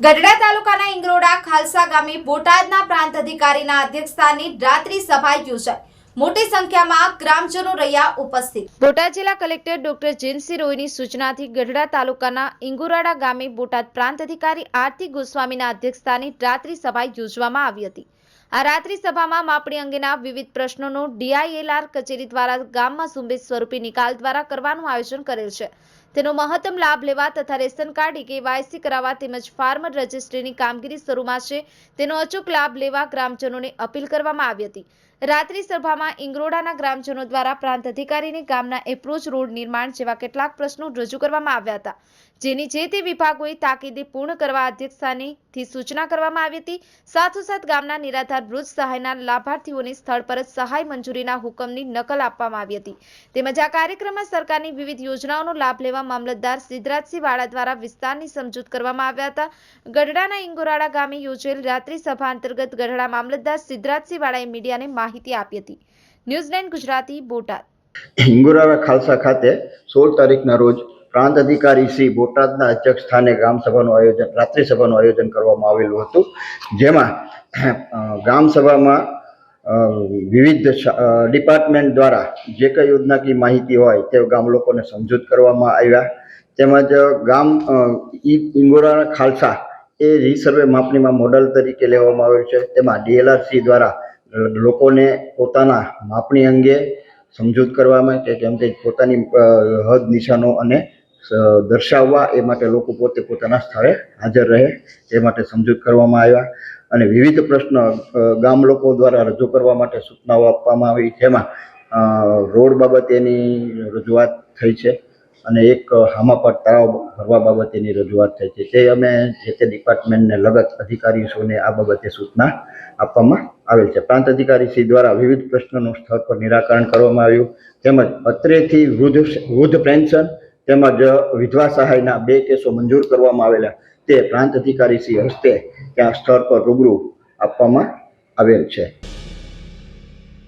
ગઢડા તાલુકાના ઇંગરોડા ખાલસા ગામે બોટાદના પ્રાંત અધિકારીના અધ્યક્ષસ્થાને રાત્રિ સભા યોજાઈ. મોટી સંખ્યામાં ગ્રામજનો રહ્યા ઉપસ્થિત. બોટાદ જિલ્લા કલેક્ટર ડોક્ટર જેનસી રોયની સૂચનાથી ગઢડા તાલુકાના ઇંગોરાડા ગામે બોટાદ પ્રાંત અધિકારી આરતી ગોસ્વામીના અધ્યક્ષસ્થાને રાત્રિ સભા યોજવામાં આવી હતી. આ રાત્રિ સભામાં માપણી અંગેના વિવિધ પ્રશ્નોનો ડીઆઈએલઆર કચેરી દ્વારા ગામમાં ઝુંબેશ સ્વરૂપે નિકાલ દ્વારા કરવાનું આયોજન કરેલ છે. તેનો મહત્તમ લાભ લેવા તથા રેશન કાર્ડ, કેવાયસી કરાવવા તેમજ ફાર્મર રજિસ્ટ્રીની કામગીરી શરૂમાં છે. તેનો અચૂક લાભ લેવા ગ્રામજનોને અપીલ કરવામાં આવી હતી. રાત્રિ સભામાં ઇંગરોડાના ગ્રામજનો દ્વારા પ્રાંત અધિકારીને ગામના એપ્રોચ રોડ નિર્માણ જેવા કેટલાક પ્રશ્નો રજૂ કરવામાં આવ્યા હતા, જેની જે તે વિભાગોએ તાકીદે પૂર્ણ કરવા અધ્યક્ષસ્થાનેથી સૂચના કરવામાં આવી હતી. સાથોસાથ ગામના નિરાધાર વૃદ્ધ સહાયના લાભાર્થીઓને સ્થળ પર જ સહાય મંજૂરીના હુકમની નકલ આપવામાં આવી હતી. તેમજ આ કાર્યક્રમમાં સરકારની વિવિધ યોજનાઓનો લાભ લેવા મામલતદાર સિદ્ધરાજસિંહ વાળા દ્વારા વિસ્તારની સમજૂત કરવામાં આવ્યા હતા. ગઢડાના ઇંગોરાળા ગામે યોજેલ રાત્રિ સભા અંતર્ગત ગઢડા મામલતદાર સિદ્ધરાજસિંહ વાળાએ મીડિયાને માહિતી આપી હતી. ન્યૂઝલેન્ડ ગુજરાતી, બોટાદ. હિંગુરાવા ખાલસા ખાતે સોળ તારીખના રોજ પ્રાંત અધિકારી શ્રી બોટાદના અધ્યક્ષ સ્થાને ગ્રામ આયોજન, રાત્રિ આયોજન કરવામાં આવેલું હતું. જેમાં ગ્રામસભામાં ગ્રામ સભામાં વિવિધ ડિપાર્ટમેન્ટ દ્વારા જે કંઈ યોજનાકીય માહિતી હોય તે ગામ લોકોને સમજૂત કરવામાં આવ્યા. તેમજ ગામ ઇંગોરા ખાલસા એ રીસર્વે માપણીમાં મોડલ તરીકે લેવામાં આવ્યું છે. તેમાં ડીએલઆરસી દ્વારા લોકોને પોતાના માપણી અંગે સમજૂત કરવામાં કે કેમ કે પોતાની હદ, નિશાનો અને દર્શાવવા એ માટે લોકો પોતે પોતાના સ્થળે હાજર રહે એ માટે સમજૂત કરવામાં આવ્યા. અને વિવિધ પ્રશ્ન ગામ લોકો દ્વારા રજૂ કરવા માટે સૂચનાઓ આપવામાં આવી. જેમાં રોડ બાબતેની રજૂઆત થઈ છે. અને એક હામાપટ તળાવ ભરવા બાબતેની રજૂઆત થઈ છે. તે અમે જે તે ડિપાર્ટમેન્ટને લગત અધિકારીઓને આ બાબતે સૂચના આપવામાં આવેલ છે. પ્રાંત અધિકારી દ્વારા વિવિધ પ્રશ્નોનું સ્થળ પર નિરાકરણ કરવામાં આવ્યું. તેમજ અત્રેથી વૃદ્ધ વૃદ્ધ પેન્શન તેમજ વિધવા સહાયના બે કેસો મંજૂર કરવામાં આવેલા. તે પ્રાંત અધિકારી હસ્તે ત્યાં સ્થળ પર રૂબરૂ આપવામાં આવેલ છે.